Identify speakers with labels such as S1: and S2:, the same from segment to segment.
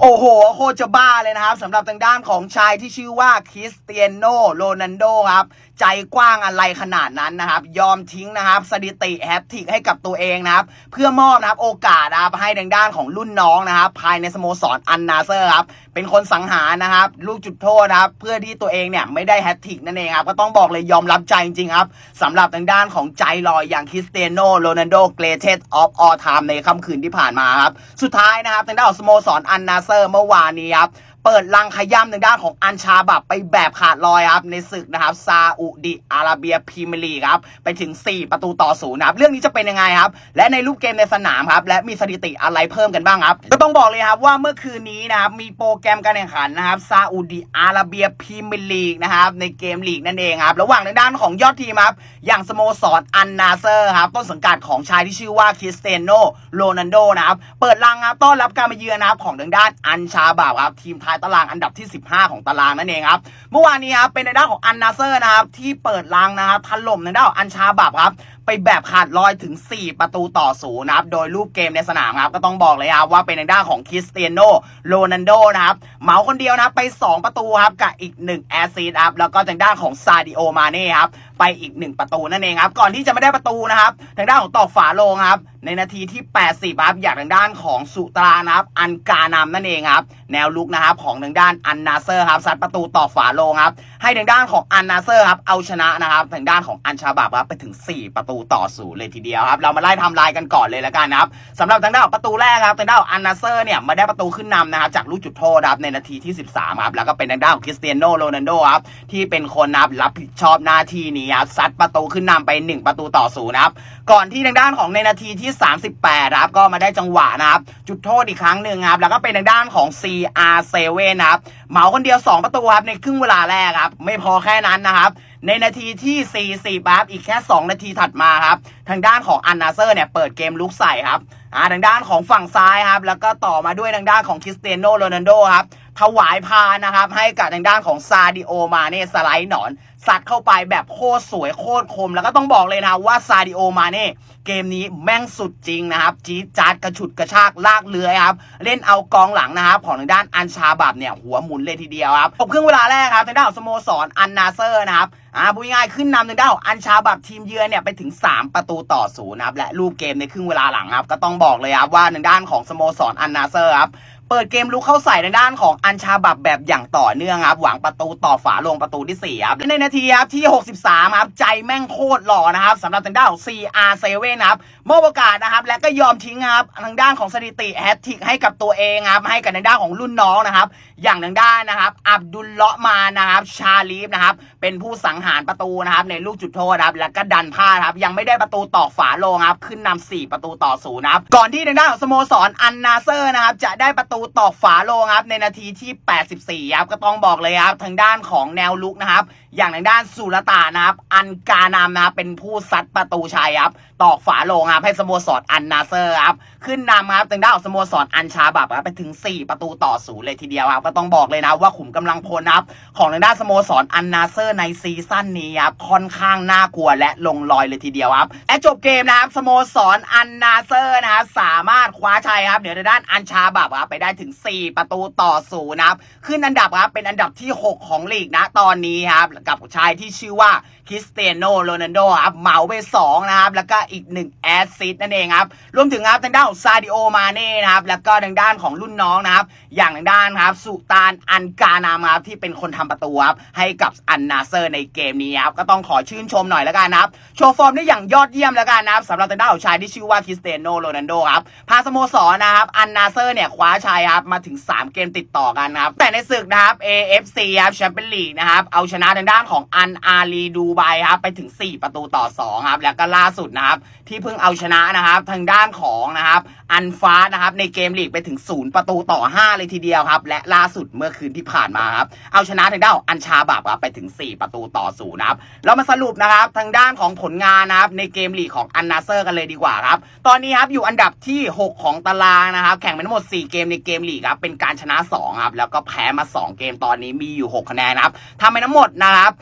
S1: โอ้โห โคตรจะบ้าเลยนะครับสำหรับทางด้านของชายที่ชื่อว่าคริสเตียโนโรนันโดครับ ใจกว้างอะไรขนาดนั้นนะครับ ยอมทิ้งนะครับ สถิติแฮตทิกให้กับตัวเองนะครับ เพื่อมอบนะครับโอกาสนะครับให้ทางด้านของรุ่นน้องนะครับ ภายในสโมสรอันนาเซอร์ครับ เป็นคนสังหารนะครับ ลูกจุดโทษนะครับ เพื่อที่ตัวเองเนี่ยไม่ได้แฮตทิกนั่นเองครับ ก็ต้องบอกเลยยอมรับใจจริงๆครับสำหรับทางด้านของใจลอยอย่างคริสเตียโนโรนันโดเกรเทสออฟออ l ไทม์ในค่ำคืนที่ผ่านมาครับ สุดท้ายนะครับทางด้านของสโมสรอันนาเซอร์เมื่อวานนี้ครับ เปิดลังขย้ำทางด้านของอันชาบับไปแบบขาดลอยครับในศึกนะครับซาอุดิอาระเบียพรีเมียร์ลีกครับไปถึง 4 ประตูต่อศูนย์นะครับเรื่องนี้จะเป็นยังไงครับ และในรูปเกมในสนามครับและมีสถิติอะไรเพิ่มกันบ้างครับ ก็ต้องบอกเลยครับว่าเมื่อคืนนี้นะครับมีโปรแกรมการแข่งขันนะครับซาอุดิอาระเบียพรีเมียร์ลีกนะครับในเกมลีกนั่นเองครับระหว่างทางด้านของยอดทีมครับอย่างสโมสรอันนาเซอร์ครับต้นสังกัดของชายที่ชื่อว่าคริสเตียโนโรนันโดนะครับเปิดรังครับต้อนรับการมาเยือนนะครับของทางด้านอันชาบาบครับทีมไทยตารางอันดับที่ 15 ของตารางนั่นเองครับ เมื่อวานนี้ครับเป็นในด้านของอันนาเซอร์นะครับที่เปิดรางนะครับถล่มในด้านของอันชาบับครับ ไปแบบขาดลอยถึง 4 ประตูต่อศูนย์นะครับ โดยรูปเกมในสนามครับ ก็ต้องบอกเลยครับว่าเป็นในด้านของคริสเตียโนโรนันโดนะครับ เหมาคนเดียวนะครับไป 2 ประตูครับ กับอีก 1 แอสซิสต์ครับ แล้วก็ทางด้านของซาดิโอมาเน่ครับ ไปอีก 1 ประตูนั่นเองครับ ก่อนที่จะไม่ได้ประตูนะครับ ทางด้านของตอกฝาโลงครับ ในนาทีที่ 80ครับ อย่างทางด้านของสุตรานะครับ อันกานามนั่นเองครับ แนวลุกนะครับของทางด้านอันนาเซอร์ครับซัดประตูต่อฝาโลงครับ ให้ทางด้านของอันนาเซอร์ครับ เอาชนะนะครับ ทางด้านของอันชาบับครับไปถึง 4 ประตูต่อศูนย์เลยทีเดียวครับ เรามาไล่ทำลายกันก่อนเลยแล้วกันนะครับสำหรับทางด้านประตูแรกครับทางด้านอันนาเซอร์เนี่ยมาได้ประตูขึ้นนำนะครับจากลูกจุดโทษครับในนาทีที่ 13ครับแล้วก็เป็นทางด้านของคริสเตียโนโรนัลโดครับที่เป็นคนรับรับผิดชอบหน้าที่นี้ครับซัดประตูขึ้นนำไป 1 ประตูต่อศูนย์ครับก่อนที่ทางด้านของในนาทีที่ 38ครับก็มาได้จังหวะนะครับจุดโทษอีกครั้งหนึ่งครับแล้วก็เป็นทางด้านของ CR7 นะครับเหมาคนเดียว 2 ประตูครับในครึ่งเวลาแรกครับไม่พอแค่นั้นนะครับ ในนาทีที่ 40ครับอีกแค่ 2 นาทีถัดมาครับ ทางด้านของอันนาเซอร์เนี่ยเปิดเกมลุกใส่ครับอ่าทางด้านของฝั่งซ้ายครับ แล้วก็ต่อมาด้วยทางด้านของคริสเตียโนโรนัลโดครับ ถวายพานนะครับ ให้กับทางด้านของซาดิโอมาเน่สไลด์หนอนสัดเข้าไปแบบโคตรสวยโคตรคม แล้วก็ต้องบอกเลยนะว่าซาดิโอมาเน่เกมนี้แม่งสุดจริงนะครับ จี๊ดจัดกระฉุดกระชากลากเลื้อยครับ เล่นเอากองหลังนะครับของทางด้านอันชาบับเนี่ยหัวหมุนเลยทีเดียวครับจบครึ่งเวลาแรกครับทางด้านของสโมสรอันนาเซอร์นะครับอ่าพูดง่ายขึ้นนำทางด้านของอันชาบับทีมเยือนเนี่ยไปถึง 3 ประตูต่อศูนย์นะครับและรูปเกมในครึ่งเวลาหลังครับก็ต้องบอกเลยครับว่าทางด้านของสโมสรอันนาเซอร์ครับ เปิดเกมลุกเข้าใส่ในด้านของอันชาบับแบบอย่างต่อเนื่องครับ หวังประตูต่อฝาลงประตูที่4ครับในนาทีครับที่ 63ครับใจแม่งโคตรหล่อนะครับสำหรับทางด้านของ CR7 นะครับมอบโอกาสนะครับ และก็ยอมทิ้งครับทางด้านของสถิติแฮตทิกให้กับตัวเองครับให้กับทางด้านของรุ่นน้องนะครับ อย่างทางด้านนะครับ อับดุลเลาะมานะครับ ชาลีฟนะครับ เป็นผู้สังหารประตูนะครับ ในลูกจุดโทษครับ แล้วก็ดันพลาดครับ ยังไม่ได้ประตูต่อฝาโลงครับ ขึ้นนำ4ประตูต่อศูนย์นะครับ ก่อนที่ทางด้านของสโมสรอันนาเซอร์นะครับ จะได้ประตูตอกฝาโลงครับในนาทีที่ 84ครับก็ต้องบอกเลยครับทางด้านของแนวลุกนะครับ อย่างทางด้านสุรตานะครับ อันกานามนะครับเป็นผู้ซัดประตูชัยครับตอกฝาโลงครับให้สโมสรอันนาเซอร์ครับขึ้นนำครับทางด้านของสโมสรอันชาบับครับไปถึง 4 ประตูต่อศูนย์เลยทีเดียวครับก็ต้องบอกเลยนะว่าขุมกำลังพลนครับของทางด้านสโมสรอันนาเซอร์ในซีซั่นนี้ครับค่อนข้างน่ากลัวและลงรอยเลยทีเดียวครับและจบเกมนะครับสโมสรอันนาเซอร์นะครับสามารถคว้าชัยครับเหนือทางด้านอันชาบับครับไปได้ถึง 4 ประตูต่อศูนย์นะครับขึ้นอันดับครับเป็นอันดับที่ 6 ของลีกนะตอนนี้ครับกับชายที่ชื่อว่าคริสเตียโนโรนัลโดครับเหมาไป2นะครับแล้วก็อีก1แอสซิสต์นั่นเองครับรวมถึงครับทางด้านของซาดิโอมาเน่นะครับแล้วก็ทางด้านของรุ่นน้องนะครับอย่างทางด้านครับสุตานอันกานามครับที่เป็นคนทำประตูครับให้กับอันนาเซอร์ในเกมนี้ครับก็ต้องขอชื่นชมหน่อยแล้วกันนะครับโชว์ฟอร์มได้อย่างยอดเยี่ยมแล้วกันนะครับสำหรับทางด้านของชายที่ชื่อว่าคริสเตียโนโรนัลโดครับพาสโมสรนะครับอันนาเซอร์เนี่ยคว้าชัยครับมาถึง 3 เกมติดต่อกันนะครับ แต่ในศึกนะครับ AFC ครับแชมเปี้ยนลีกนะครับเอาชนะทางด้านของอันอาลีดูไบครับไปถึง 4 ประตูต่อ2ครับแล้วก็ล่าสุดนะครับที่เพิ่งเอาชนะนะครับทางด้านของนะครับอันฟ้านะครับในเกมลีกไปถึง 0 ประตูต่อ 5 เลยทีเดียวครับและล่าสุดเมื่อคืนที่ผ่านมาครับเอาชนะทางด้านองอันชาบับครับไปถึง 4 ประตูต่อ0นะครับเรามาสรุปนะครับทางด้านของผลงานนะครับในเกมลีกของอันนาเซอร์กันเลยดีกว่าครับตอนนี้ครับอยู่อันดับที่ 6 ของตารางนะครับแข่งไปทั้งหมด 4 เกมในเกมลีกครับเป็นการชนะ2ครับแล้วก็แพ้มา 2 เกมตอนนี้มีอยู่ 6 คะแนนครับทำไปทั้งหมดนะครับ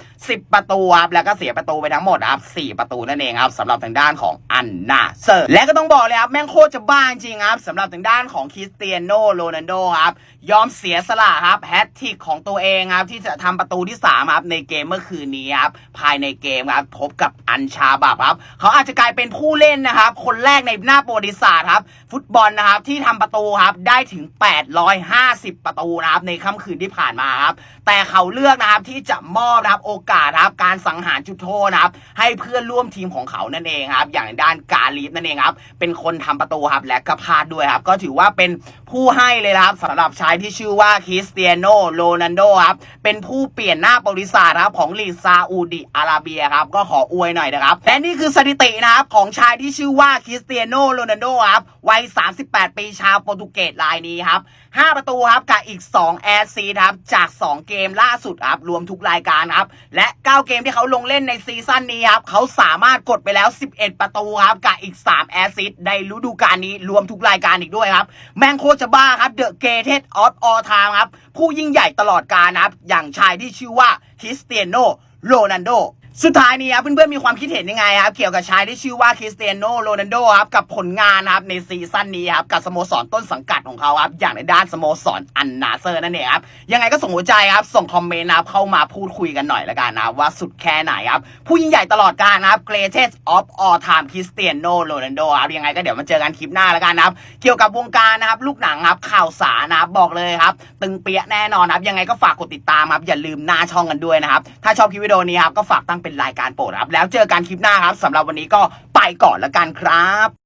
S1: 10 ประตูครับแล้วก็เสียประตูไปทั้งหมดครับ4ประตูนั่นเองครับสำหรับทางด้านของอันนาเซอร์ และก็ต้องบอกเลยครับแม่งโคตรจะบ้าจริงครับสำหรับทางด้านของคริสเตียโนโรนัลโดครับยอมเสียสละครับแฮตทิกของตัวเองครับที่จะทำประตูที่3ครับในเกมเมื่อคืนนี้ครับภายในเกมครับพบกับอันชาบับครับเขาอาจจะกลายเป็นผู้เล่นนะครับคนแรกในหน้าประวัติศาสตร์ครับฟุตบอลนะครับที่ทำประตูครับได้ถึง850 ประตูนะครับในค่ำคืนที่ผ่านมาครับ แต่เขาเลือกนะครับที่จะมอบนะครับโอกาสนะครับการสังหารจุดโทษนะครับ ให้เพื่อนร่วมทีมของเขานั่นเองครับ อย่างด้านการลีฟนั่นเองครับ เป็นคนทำประตูครับและก็พาดด้วยครับ ก็ถือว่าเป็นผู้ให้เลยครับสำหรับชายที่ชื่อว่าคริสเตียโนโรนัลโดครับเป็นผู้เปลี่ยนหน้าประวัติศาครับของลีซาอุดิอาระเบียครับก็ขออวยหน่อยนะครับและนี่คือสถิตินะครับของชายที่ชื่อว่าคริสเตียโนโรนัลโดครับวัย 38 ปีชาวโปรตุเกสรายนี้ครับ 5 ประตูครับกับอีก 2 แอร์ซีครับจาก 2 เกมล่าสุดครับรวมทุกรายการครับและ 9 เกมที่เขาลงเล่นในซีซั่นนี้ครับเขาสามารถกดไปแล้ว 11 ประตูครับกับอีก 3 แอร์ซิในฤดูกาลนี้รวมทุกรายการอีกด้วยครับแมงโคจะบ้าครับเดอะเกเทสออฟออทามครับผู้ยิ่งใหญ่ตลอดกาลครับอย่างชายที่ชื่อว่าคริสเตียโนโรนัลโด สุดท้ายนี้ครับเพื่อนๆมีความคิดเห็นยังไงครับเกี่ยวกับชายที่ชื่อว่าคริสเตียโนโรนัลโดครับกับผลงานครับในซีซั่นนี้ครับกับสโมสรต้นสังกัดของเขาครับอย่างในด้านสโมสรอันนาเซอร์นั่นเองครับยังไงก็ส่งหัวใจครับส่งคอมเมนต์นะครับเข้ามาพูดคุยกันหน่อยละกันนะว่าสุดแค่ไหนครับผู้ยิ่งใหญ่ตลอดกาลครับ greatest of all time คริสเตียโนโรนัลโดครับยังไงก็เดี๋ยวมาเจอกันคลิปหน้าละกันนะครับเกี่ยวกับวงการนะครับลูกหนังครับข่าวสารนะครับบอกเลยครับตึงเปียะแน่นอนครับยังไงก็ฝากกดติดตามครับอย่าลืมหน้าช่องกันด้วยนะครับถ้าชอบคลิปวิดีโอนี้ครับก็ฝากตั้งเป็นรายการโปรดครับ แล้วเจอกันคลิปหน้าครับสำหรับวันนี้ก็ไปก่อนละกันครับ